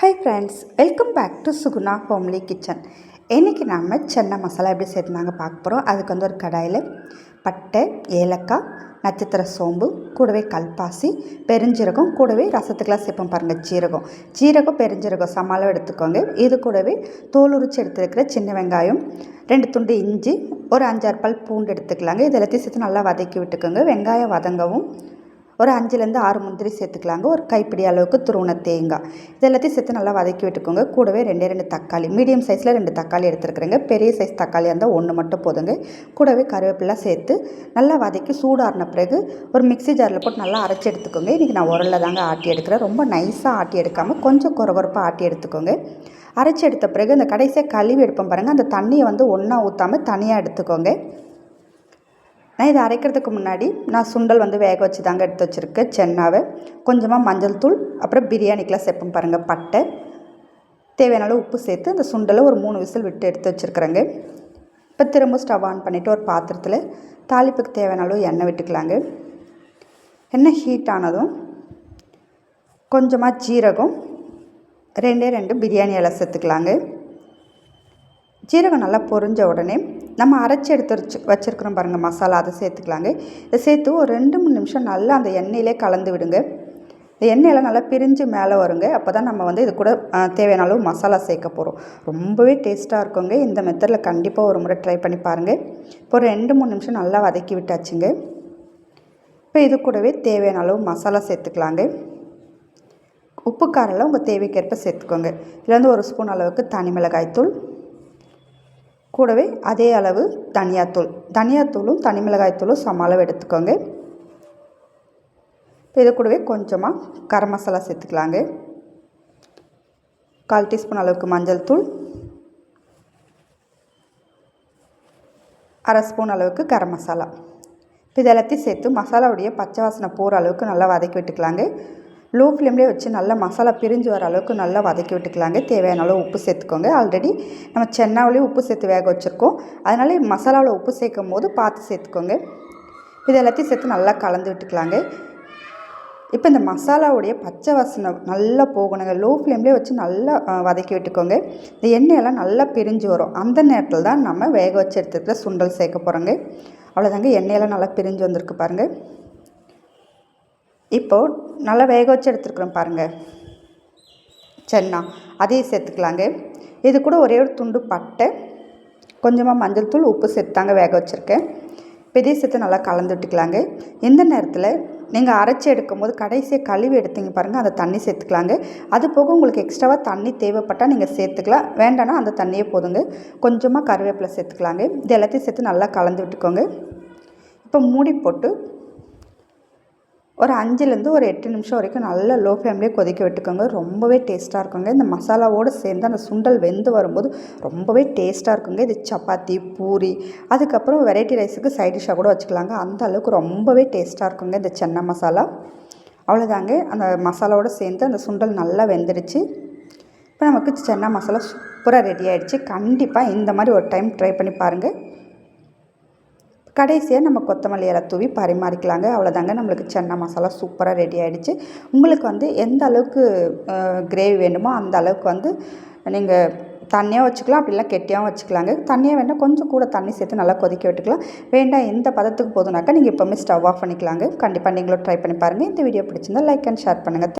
Hi friends welcome back to Suguna homely kitchen இன்றைக்கி நாம் சென்னை மசாலா எப்படி சேர்த்துனாங்க பார்க்க போகிறோம் அதுக்கு வந்து ஒரு கடாயில் பட்டை ஏலக்காய் நட்சத்திர சோம்பு கூடவே கல்பாசி பெருஞ்சீரகம் கூடவே ரசத்துக்கெலாம் சேர்ப்போம் பாருங்கள் ஜீரகம். ஜீரகம் பெருஞ்சீரகம் சமாளம் எடுத்துக்கோங்க. இது கூடவே தோல் உரிச்சு எடுத்துருக்கிற சின்ன வெங்காயம் ரெண்டு துண்டு இஞ்சி ஒரு அஞ்சாறு பால் பூண்டு எடுத்துக்கலாங்க. இது எல்லாத்தையும் சேர்த்து நல்லா வதக்கி விட்டுக்கோங்க. வெங்காயம் வதங்கவும் ஒரு அஞ்சுலேருந்து ஆறு முந்திரி சேர்த்துக்கலாங்க. ஒரு கைப்பிடி அளவுக்கு துருவண தேங்காய். இது எல்லாத்தையும் சேர்த்து நல்லா வதக்கி விட்டுக்கோங்க. கூடவே ரெண்டே ரெண்டு தக்காளி. மீடியம் சைஸில் ரெண்டு தக்காளி எடுத்துருக்குறேங்க. பெரிய சைஸ் தக்காளியாக இருந்தால் ஒன்று மட்டும் போதுங்க. கூடவே கருவேப்பிலை சேர்த்து நல்லா வதக்கி சூடாறின பிறகு ஒரு மிக்சி ஜாரில் போட்டு நல்லா அரைச்சி எடுத்துக்கோங்க. இன்றைக்கி நான் உரலில் தாங்க ஆட்டி எடுக்கிறேன். ரொம்ப நைஸாக ஆட்டி எடுக்காமல் கொஞ்சம் குறகுறப்பாக ஆட்டி எடுத்துக்கோங்க. அரைச்சி எடுத்த பிறகு இந்த கடைசியாக கழுவி எடுப்போம் பாருங்கள் அந்த தண்ணியை வந்து ஒன்றா ஊற்றாமல் தனியாக எடுத்துக்கோங்க. நான் இதை அரைக்கிறதுக்கு முன்னாடி நான் சுண்டல் வந்து வேக வச்சு தாங்க எடுத்து வச்சுருக்கேன். சென்னாவை கொஞ்சமாக மஞ்சள் தூள் அப்புறம் பிரியாணிக்கெலாம் சேர்ப்போம் பாருங்கள் பட்டை. தேவையான அளவு உப்பு சேர்த்து அந்த சுண்டலை ஒரு மூணு விசில் விட்டு எடுத்து வச்சுருக்குறேங்க. இப்போ திரும்ப ஸ்டவ் ஆன் பண்ணிவிட்டு ஒரு பாத்திரத்தில் தாளிப்புக்கு தேவையான அளவு எண்ணெய் விட்டுக்கலாங்க. எண்ணெய் ஹீட் ஆனதும் கொஞ்சமாக ஜீரகம் ரெண்டே ரெண்டு பிரியாணி இலை சேர்த்துக்கலாங்க. ஜீரகம் நல்லா பொரிஞ்ச உடனே நம்ம அரைச்சி எடுத்து வச்சு வச்சுருக்குறோம் பாருங்கள் மசாலா அதை சேர்த்துக்கலாங்க. இதை சேர்த்து ஒரு ரெண்டு மூணு நிமிஷம் நல்லா அந்த எண்ணெயிலே கலந்து விடுங்க. இந்த எண்ணெயெல்லாம் நல்லா பிரிஞ்சு மேலே வருங்க. அப்போ தான் நம்ம வந்து இது கூட தேவையான அளவு மசாலா சேர்க்க போகிறோம் ரொம்பவே டேஸ்ட்டாக இருக்குங்க. இந்த மெத்தடில் கண்டிப்பாக ஒரு முறை ட்ரை பண்ணி பாருங்கள் இப்போ ரெண்டு மூணு நிமிஷம் நல்லா வதக்கி விட்டாச்சுங்க. இப்போ இது கூடவே தேவையான அளவு மசாலா சேர்த்துக்கலாங்க. உப்பு காரெல்லாம் உங்கள் தேவைக்கேற்ப சேர்த்துக்கோங்க. இதில் வந்து ஒரு ஸ்பூன் அளவுக்கு தனி மிளகாய்த்தூள் கூடவே அதே அளவு தனியாத்தூள். தனியாத்தூளும் தனி மிளகாய்த்தூளும் சம அளவு எடுத்துக்கோங்க. இப்போ இது கூடவே கொஞ்சமாக கரம் மசாலா சேர்த்துக்கலாங்க. கால் டீஸ்பூன் அளவுக்கு மஞ்சள் தூள். அரை ஸ்பூன் அளவுக்கு கரம் மசாலா. இப்போ இது எல்லாத்தையும் சேர்த்து மசாலாவுடைய பச்சை வாசனை போகிற அளவுக்கு நல்லா வதக்கி விட்டுக்கலாங்க. லோ ஃப்ளேம்லேயே வச்சு நல்லா மசாலா பிரிஞ்சு வர அளவுக்கு நல்லா வதக்கி விட்டுக்கலாங்க. தேவையான அளவு உப்பு சேர்த்துக்கோங்க. ஆல்ரெடி நம்ம சென்னாவிலேயே உப்பு சேர்த்து வேக வச்சுருக்கோம். அதனால் மசாலாவில் உப்பு சேர்க்கும் போது பார்த்து சேர்த்துக்கோங்க. இது எல்லாத்தையும் சேர்த்து நல்லா கலந்து விட்டுக்கலாங்க. இப்போ இந்த மசாலாவுடைய பச்சை வாசனை நல்லா போகணுங்க. லோ ஃப்ளேம்லேயே வச்சு நல்லா வதக்கி விட்டுக்கோங்க. இந்த எண்ணெயெல்லாம் நல்லா பிரிஞ்சு வரும். அந்த நேரத்தில் தான் நம்ம வேக வச்சு எடுத்துக்கிற சுண்டல் சேர்க்க போகிறோங்க அவ்வளோதாங்க எண்ணெயெல்லாம் நல்லா பிரிஞ்சு வந்திருக்கு பாருங்கள் இப்போது நல்லா வேக வச்சு எடுத்துருக்குறோம் பாருங்கள் சரிண்ணா. அதையும் சேர்த்துக்கலாங்க. இது கூட ஒரே ஒரு துண்டு பட்டை கொஞ்சமாக மஞ்சள் தூள் உப்பு சேர்த்தாங்க வேக வச்சுருக்கேன். பெரிய சேர்த்து நல்லா கலந்து விட்டுக்கலாங்க. எந்த நேரத்தில் நீங்கள் அரைச்சி எடுக்கும்போது கடைசியாக கழுவி எடுத்தீங்க பாருங்கள் அந்த தண்ணி சேர்த்துக்கலாங்க. அது போக உங்களுக்கு எக்ஸ்ட்ராவாக தண்ணி தேவைப்பட்டால் நீங்கள் சேர்த்துக்கலாம். வேண்டானா அந்த தண்ணியே போதுங்க. கொஞ்சமாக கருவேப்பிலை சேர்த்துக்கலாங்க. இது எல்லாத்தையும் சேர்த்து நல்லா கலந்து விட்டுக்கோங்க. இப்போ மூடி போட்டு ஒரு அஞ்சுலேருந்து ஒரு எட்டு நிமிஷம் வரைக்கும் நல்லா லோ ஃப்ளேம்லேயே கொதிக்க விட்டுக்கோங்க. ரொம்பவே டேஸ்ட்டாக இருக்குங்க. இந்த மசாலாவோடு சேர்ந்து அந்த சுண்டல் வெந்து வரும்போது ரொம்பவே டேஸ்ட்டாக இருக்குங்க. இது சப்பாத்தி பூரி அதுக்கப்புறம் வெரைட்டி ரைஸுக்கு சைட் டிஷ்ஷாக கூட வச்சுக்கலாங்க. அந்த அளவுக்கு ரொம்பவே டேஸ்ட்டாக இருக்குங்க இந்த சென்னை மசாலா. அவ்வளோதாங்க. அந்த மசாலாவோடு சேர்ந்து அந்த சுண்டல் நல்லா வெந்துடுச்சு. இப்போ நமக்கு சென்னை மசாலா சூப்பராக ரெடி ஆகிடுச்சு கண்டிப்பாக இந்த மாதிரி ஒரு டைம் ட்ரை பண்ணி பாருங்கள் கடைசியாக நம்ம கொத்தமல்லி இலை தூவி பரிமாறிக்கலாங்க. அவ்வளோதாங்க நம்மளுக்கு சென்னை மசாலா சூப்பராக ரெடி ஆகிடுச்சு உங்களுக்கு வந்து எந்த அளவுக்கு கிரேவி வேணுமோ அந்த அளவுக்கு வந்து நீங்கள் தண்ணியாக வச்சுக்கலாம். அப்படிலாம் கெட்டியாகவும் வச்சுக்கலாங்க. தண்ணியாக வேணால் கொஞ்சம் கூட தண்ணி சேர்த்து நல்லா கொதிக்க விட்டுக்கலாம். வேண்டாம் எந்த பதத்துக்கு போதுனாக்கா நீங்கள் எப்போவுமே ஸ்டவ் ஆஃப் பண்ணிக்கலாங்க. கண்டிப்பாக நீங்களும் ட்ரை பண்ணி பாருங்கள் இந்த வீடியோ பிடிச்சிருந்தால் லைக் அண்ட் ஷேர் பண்ணுங்கள்